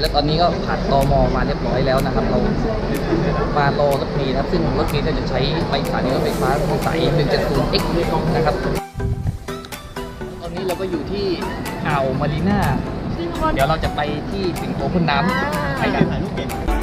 แล้วตอนนี้ก็ผ่านตมมาเรียบร้อยแล้วนะครับ เรามารอรถเมล์นะครับ ซึ่งรถเมล์เนี่ยจะใช้ไปสถานีรถไฟฟ้าสาย 170X นะครับตอนนี้เราก็อยู่ที่อ่าวมารีนาเดี๋ยวเราจะไปที่สิงคโปร์พ่นน้ำไปกันสวัส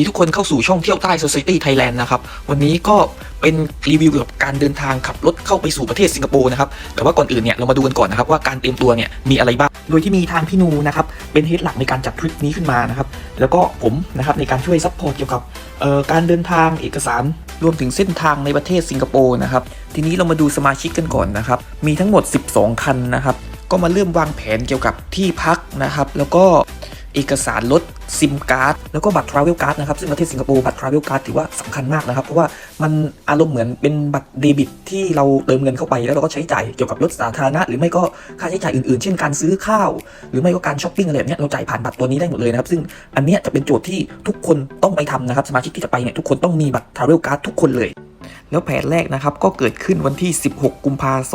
ดีทุกคนเข้าสู่ช่องเที่ยวใต้ Society Thailand นะครับ วันนี้ก็เป็นรีวิวเกี่ยวกับการเดินทางขับรถเข้าไปสู่ประเทศสิงคโปร์นะครับ แต่ว่าก่อนอื่นเนี่ยเรามาดูกันก่อนนะครับว่าการเตรียมตัวเนี่ยมีอะไรบ้าง โดยที่มีทางพี่นูนะครับเป็นเฮดหลักในการจัดทริปนี้ขึ้นมานะครับ แล้วก็ผมนะครับในการช่วยซัพพอร์ตเกี่ยวกับการเดินทางเอกสารรวมถึงเส้นทางในประเทศสิงคโปร์นะครับ ทีนี้เรามาดูสมาชิกกันก่อนนะครับ มีทั้งหมด 12 คันนะครับ ก็มาเริ่มวางแผนเกี่ยวกับที่พักนะครับ แล้วก็ เอกสารรถซิมการ์ดแล้วก็บัตรทราเวลการ์ดนะครับซึ่งประเทศสิงคโปร์บัตรทราเวลการ์ดถือว่าสำคัญมากนะครับ เพราะว่ามันอารมณ์เหมือนเป็นบัตรเดบิตที่เราเติมเงินเข้าไป แล้วเราก็ใช้จ่ายเกี่ยวกับรถสาธารณะ หรือไม่ก็ค่าใช้จ่ายอื่นๆ เช่นการซื้อข้าว หรือไม่ก็การช้อปปิ้งอะไรแบบนี้เราจ่ายผ่านบัตรตัวนี้ได้หมดเลยนะครับซึ่งอันนี้จะเป็นโจทย์ที่ทุกคนต้องไปทำนะครับสมาชิกที่จะไปเนี่ยทุกคนต้องมีบัตรทราเวลการ์ดทุกคนเลย แล้วแผนแรกนะครับก็เกิดขึ้นวันที่ 16 กุมภาพันธ์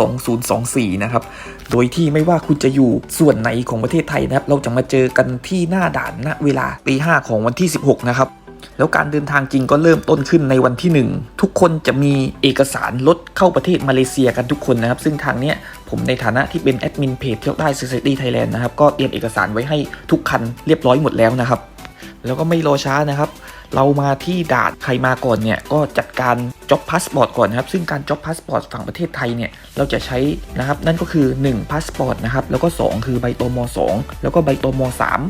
2024 นะครับ โดยที่ไม่ว่าคุณจะอยู่ส่วนไหนของประเทศไทยนะครับ เราจะมาเจอกันที่หน้าด่านณเวลาตี5ของวันที่ 16 นะครับ แล้วการเดินทางจริงก็เริ่มต้นขึ้นในวันที่ 1 ทุกคนจะมีเอกสารรถเข้าประเทศมาเลเซียกันทุกคนนะครับ ซึ่งทางเนี้ยผมในฐานะที่เป็นแอดมินเพจเที่ยวได้ Society Thailand นะครับ ก็เตรียมเอกสารไว้ให้ทุกคันเรียบร้อยหมดแล้วนะครับ แล้วก็ไม่รอช้านะครับเรามาที่ด่านใครมาก่อนเนี่ยก็จัดการ จ็อบพาสปอร์ตก่อนนะครับ ซึ่งการจ็อบพาสปอร์ตฝั่งประเทศไทยเนี่ย เราจะใช้นะครับ นั่นก็คือ1พาสปอร์ตนะครับ แล้วก็ 2 คือใบตม2 แล้วก็ใบตม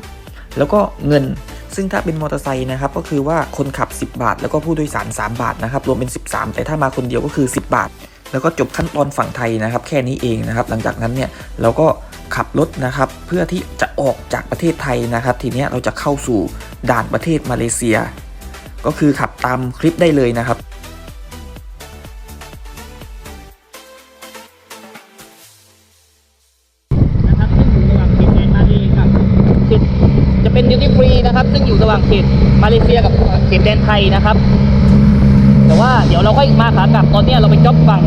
3 แล้วก็เงิน ซึ่งถ้าเป็นมอเตอร์ไซค์นะครับ ก็คือว่าคนขับ 10 บาท แล้วก็ผู้โดยสาร 3 บาทนะครับ รวมเป็น 13 แต่ถ้ามาคนเดียวก็คือ 10 บาท แล้วก็จบขั้นตอนฝั่งไทยนะครับ แค่นี้เองนะครับ หลังจากนั้นเนี่ย เราก็ขับรถนะครับ เพื่อที่จะออกจากประเทศไทยนะครับ ทีนี้เราจะเข้าสู่ด่านประเทศมาเลเซีย ก็คือขับตามคลิปได้เลยนะครับนะครับ ดิวตี้ฟรีนะครับ ซึ่งอยู่ระหว่างเขตมาเลเซียกับเขตแดนไทยนะครับ แต่ว่าเดี๋ยวเราค่อยมาขากลับตอนนี้เราไปจ็อบฝั่ง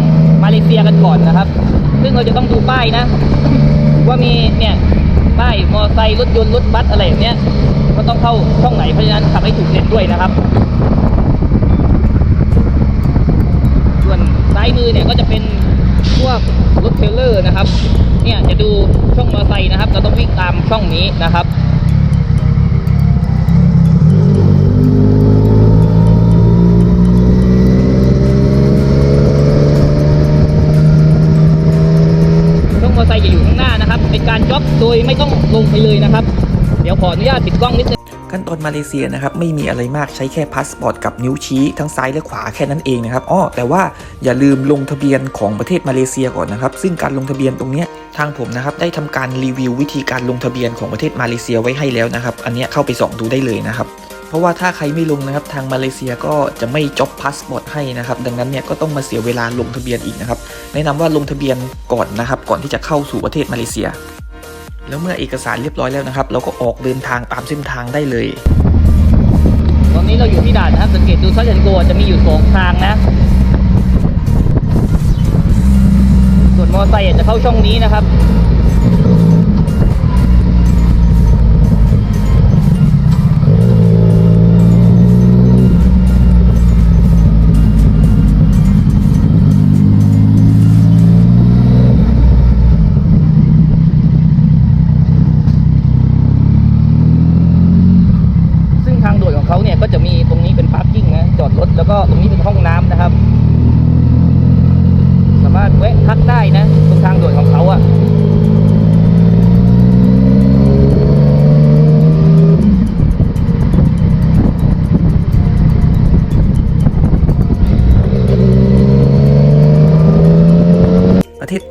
มาเลเซียกันก่อนนะครับ ซึ่งเราจะต้องดูป้ายนะ ว่ามีเนี่ยป้ายมอเตอร์ไซค์รถยนต์รถบัสอะไรแบบเนี้ยก็ต้องเข้าช่องไหนเพราะฉะนั้นขับให้ถูกเลนด้วยนะครับ ส่วนซ้ายมือเนี่ยก็จะเป็นพวกรถเทรลเลอร์นะครับ เนี่ยจะดูช่องมอเตอร์ไซค์นะครับ เราต้องวิ่งตามช่องนี้นะครับ ช่องมอเตอร์ไซค์ จะอยู่ข้างหน้านะครับ เป็นการจ็อบโดยไม่ต้องลงไปเลยนะครับ เดี๋ยวขออนุญาตปิดกล้องนิดนึงขั้นตอนมาเลเซียนะครับไม่มีอะไรมากใช้แค่พาสปอร์ตกับนิ้วชี้ทั้งซ้ายและขวาแค่นั้นเองนะครับอ้อแต่ว่าอย่าลืมลงทะเบียนของประเทศมาเลเซียก่อนนะครับ ซึ่งการลงทะเบียนตรงนี้ทางผมนะครับได้ทำการรีวิววิธีการลงทะเบียนของประเทศมาเลเซียไว้ให้แล้วนะครับ อันนี้เข้าไปส่องดูได้เลยนะครับ เพราะว่าถ้าใครไม่ลงนะครับทางมาเลเซียก็จะไม่จ็อบพาสปอร์ตให้นะครับ ดังนั้นเนี่ยก็ต้องมาเสียเวลาลงทะเบียนอีกนะครับแนะนำว่าลงทะเบียนก่อนนะครับ ก่อนที่จะเข้าสู่ประเทศมาเลเซีย แล้วเมื่อเอกสารเรียบร้อยแล้วนะครับ เราก็ออกเดินทางตามเส้นทางได้เลย ตอนนี้เราอยู่ที่ด่านนะครับสังเกตดูซัชแอนโกจะมีอยู่สองทางนะ ส่วนมอเตอร์ไซค์จะเข้าช่องนี้นะครับ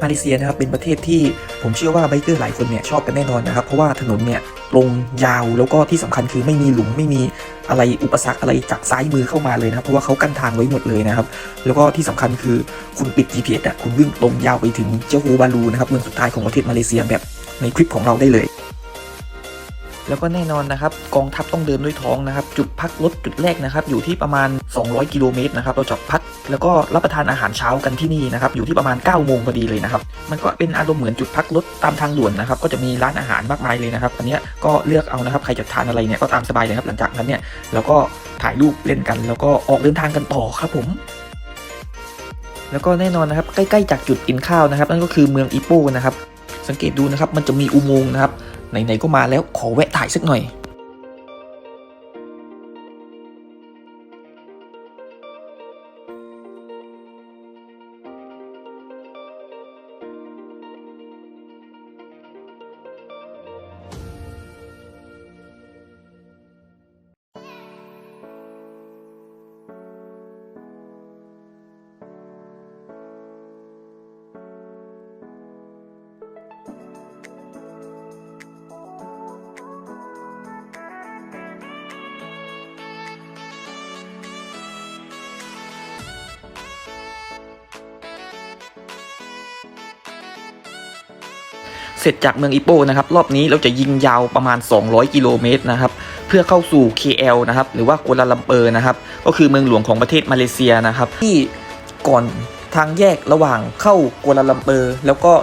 เทศมาเลเซียนะครับเป็นประเทศที่ผมเชื่อว่าไบเกอร์หลายคนเนี่ยชอบกันแน่นอนนะครับเพราะว่าถนนเนี่ยตรงยาวแล้วก็ที่สำคัญคือไม่มีหลุมไม่มีอะไรอุปสรรคอะไรจากซ้ายมือเข้ามาเลยนะครับเพราะว่าเขากั้นทางไว้หมดเลยนะครับแล้วก็ที่สำคัญคือคุณปิด GPS อะคุณวิ่งตรงยาวไปถึงเจ้าฮูบาลูนะครับเมืองสุดท้ายของประเทศมาเลเซียแบบในคลิปของเราได้เลย แล้วก็แน่นอนนะครับกองทัพต้องเดินด้วยท้องนะครับ จุดพักรถจุดแรกนะครับอยู่ที่ประมาณ 200 กิโลเมตรนะครับเราจอดพักแล้วก็รับประทานอาหารเช้ากันที่นี่นะครับอยู่ที่ประมาณ9โมงพอดีเลยนะครับมันก็เป็นอารมณ์เหมือนจุดพักรถตามทางด่วนนะครับก็จะมีร้านอาหารมากมายเลยนะครับอันนี้ก็เลือกเอานะครับใครจะทานอะไรเนี่ยก็ตามสบายเลยครับหลังจากนั้นเนี่ยเราก็ถ่ายรูปเล่นกัน แล้วก็ออกเดินทางกันต่อครับผมแล้วก็แน่นอนนะครับใกล้ๆจากจุดกินข้าวนะครับนั่นก็คือเมืองอีโป้นะครับสังเกตดูนะครับมันจะมีอุโมงค์นะครับ ไหนๆก็มาแล้วขอแวะถ่ายสักหน่อย ร็จจากเมืองอีโปนะครับ รอบนี้เราจะยิงยาวประมาณ 200 กิโลเมตรนะครับ เพื่อเข้าสู่ KL นะครับ หรือว่ากัวลาลัมเปอร์นะครับ ก็คือเมืองหลวงของประเทศมาเลเซียนะครับ ที่ก่อนทางแยกระหว่างเข้ากัวลาลัมเปอร์ แล้วก็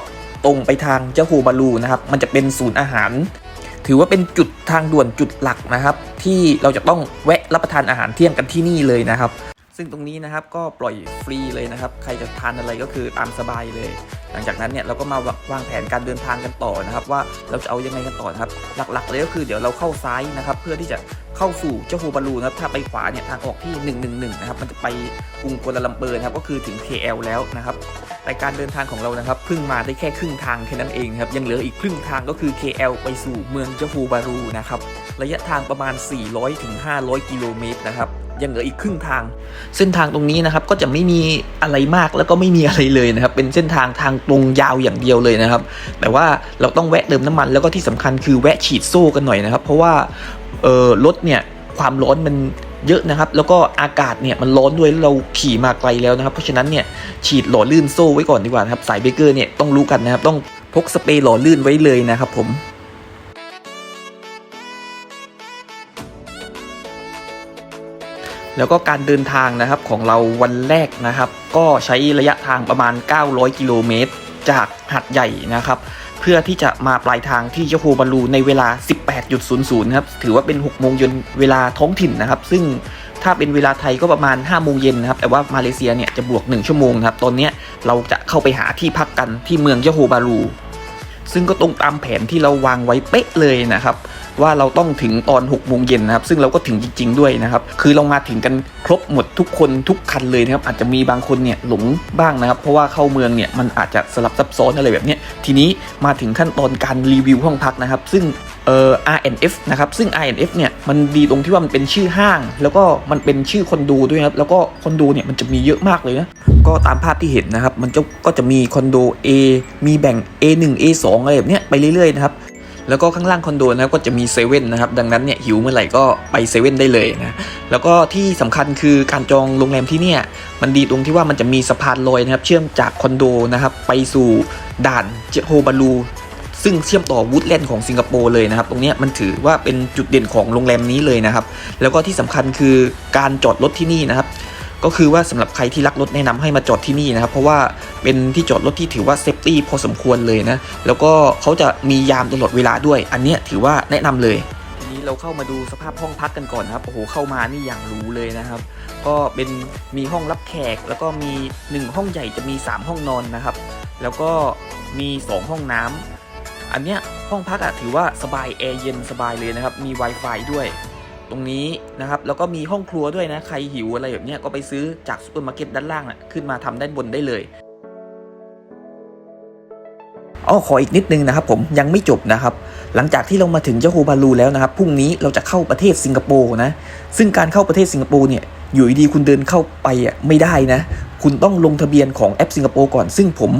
ตรงไปทางเจ้าโฮบาลูนะครับ มันจะเป็นศูนย์อาหาร ถือว่าเป็นจุดทางด่วนจุดหลักนะครับ ที่เราจะต้องแวะรับประทานอาหารเที่ยงกันที่นี่เลยนะครับซึ่งตรงนี้นะครับก็ปล่อยฟรีเลยนะครับ ใครจะทานอะไรก็คือตามสบายเลย หลังจากนั้นเนี่ยเราก็มาวางแผนการเดินทางกันต่อนะครับว่าเราจะเอายังไงกันต่อนะครับ หลักๆเลยก็คือเดี๋ยวเราเข้าซ้ายนะครับเพื่อที่จะเข้าสู่เจ้าโฮบาลูนะครับถ้าไปขวาเนี่ยทางออกที่ 111 นะครับ มันจะไปกรุงกัวลาลัมเปอร์นะครับก็คือถึง KL แล้วนะครับแต่การเดินทางของเรานะครับเพิ่งมาได้แค่ครึ่งทางแค่นั้นเองครับยังเหลืออีกครึ่งทางก็คือ KL ไปสู่เมืองเจ้าโฮบาลูนะครับระยะทางประมาณ 400-500 กิโลเมตรนะครับ ยังเหลืออีกครึ่งทาง เส้นทางตรงนี้นะครับก็จะไม่มีอะไรมากแล้วก็ไม่มีอะไรเลยนะครับ เป็นเส้นทางทางตรงยาวอย่างเดียวเลยนะครับ แต่ว่าเราต้องแวะเติมน้ำมัน แล้วก็ที่สำคัญคือแวะฉีดโซ่กันหน่อยนะครับ เพราะว่าเออรถเนี่ยความร้อนมันเยอะนะครับ แล้วก็อากาศเนี่ยมันร้อนด้วยเราขี่มาไกลแล้วนะครับ เพราะฉะนั้นเนี่ยฉีดหล่อลื่นโซ่ไว้ก่อนดีกว่านะครับสายเบเกอร์เนี่ยต้องรู้กันนะครับต้องพกสเปรย์หล่อลื่นไว้เลยนะครับผม แล้วก็การเดินทางนะครับของเราวันแรกนะครับ ก็ใช้ระยะทางประมาณ 900 กิโลเมตร จากหัดใหญ่นะครับ เพื่อที่จะมาปลายทางที่เจโฮบาลูในเวลา 18.00ครับถือว่าเป็น 6 โมงเย็นเวลาท้องถิ่นนะครับ ซึ่งถ้าเป็นเวลาไทยก็ประมาณ 5 โมงเย็นนะครับ แต่ว่ามาเลเซียเนี่ยจะบวก 1 ชั่วโมงนะครับ ตอนนี้เราจะเข้าไปหาที่พักกันที่เมืองเจโฮบาลูซึ่งก็ตรงตามแผนที่เราวางไว้เป๊ะเลยนะครับ ว่าเราต้องถึงตอน6โมงเย็นนะครับ ซึ่งเราก็ถึงจริง ๆ ด้วยนะครับ คือเรามาถึงกันครบหมดทุกคนทุกคันเลยนะครับ อาจจะมีบางคนเนี่ยหลงบ้างนะครับ เพราะว่าเข้าเมืองเนี่ยมันอาจจะสลับซับซ้อนอะไรแบบนี้ทีนี้มาถึงขั้นตอนการรีวิวห้องพักนะครับ ซึ่งเอ่อ RNF นะครับ ซึ่ง RNF เนี่ย มันดีตรงที่ว่ามันเป็นชื่อห้าง แล้วก็มันเป็นชื่อคอนโดด้วยครับ แล้วก็คอนโดเนี่ย มันจะมีเยอะมากเลยนะ ก็ตามภาพที่เห็นนะครับ มันจะก็จะมีคอนโด A มีแบ่ง A1 A2 อะไรแบบเนี้ยไปเรื่อยๆนะครับ แล้วก็ข้างล่างคอนโดนะครับก็จะมีเซเว่นนะครับดังนั้นเนี่ยหิวเมื่อไหร่ก็ไปเซเว่นได้เลยนะแล้วก็ที่สำคัญคือการจองโรงแรมที่เนี่ยมันดีตรงที่ว่ามันจะมีสะพานลอยนะครับเชื่อมจากคอนโดนะครับไปสู่ด่านเจโฮบาลูซึ่งเชื่อมต่อวูดแลนด์ของสิงคโปร์เลยนะครับ ตรงนี้มันถือว่าเป็นจุดเด่นของโรงแรมนี้เลยนะครับ แล้วก็ที่สำคัญคือการจอดรถที่นี่นะครับ ก็คือว่าสำหรับใครที่รักรถแนะนำให้มาจอดที่นี่นะครับ เพราะว่าเป็นที่จอดรถที่ถือว่าเซฟตี้พอสมควรเลยนะ แล้วก็เขาจะมียามตลอดเวลาด้วย อันเนี้ยถือว่าแนะนำเลยทีนี้เราเข้ามาดูสภาพห้องพักกันก่อนนะครับโอ้โหเข้ามานี่อย่างรู้เลยนะครับ ก็เป็นมีห้องรับแขก แล้วก็มี 1 ห้องใหญ่จะมี 3 ห้องนอนนะครับ แล้วก็มี 2 ห้องน้ำอันเนี้ยห้องพักอะถือว่าสบายแอร์เย็นสบายเลยนะครับ มี Wi-Fi ด้วย ตรงนี้นะครับ แล้วก็มีห้องครัวด้วยนะ ใครหิวอะไรแบบนี้ก็ไปซื้อจากซูเปอร์มาร์เก็ตด้านล่างน่ะขึ้นมาทำด้านบนได้เลยอ๋อขออีกนิดนึงนะครับผมยังไม่จบนะครับ หลังจากที่เรามาถึงเจ้าโฮบาลูแล้วนะครับพรุ่งนี้เราจะเข้าประเทศสิงคโปร์นะ ซึ่งการเข้าประเทศสิงคโปร์เนี่ยอยู่ดีๆคุณเดินเข้าไปอะไม่ได้นะ คุณต้องลงทะเบียนของแอปสิงคโปร์ก่อน ซึ่งผม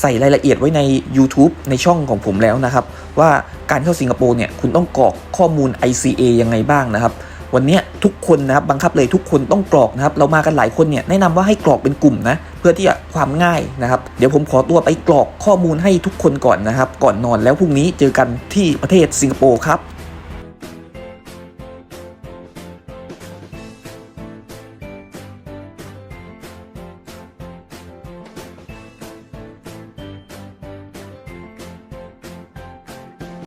ใส่รายละเอียดไว้ใน YouTube ในช่องของผมแล้วนะครับ ว่าการเข้าสิงคโปร์เนี่ยคุณต้องกรอกข้อมูล ICA ยังไงบ้างนะครับ วันนี้ทุกคนนะครับบังคับเลยทุกคนต้องกรอกนะครับ เรามากันหลายคนเนี่ยแนะนำว่าให้กรอกเป็นกลุ่มนะเพื่อที่จะความง่ายนะครับ เดี๋ยวผมขอตัวไปกรอกข้อมูลให้ทุกคนก่อนนะครับ ก่อนนอนแล้วพรุ่งนี้เจอกันที่ประเทศสิงคโปร์ครับ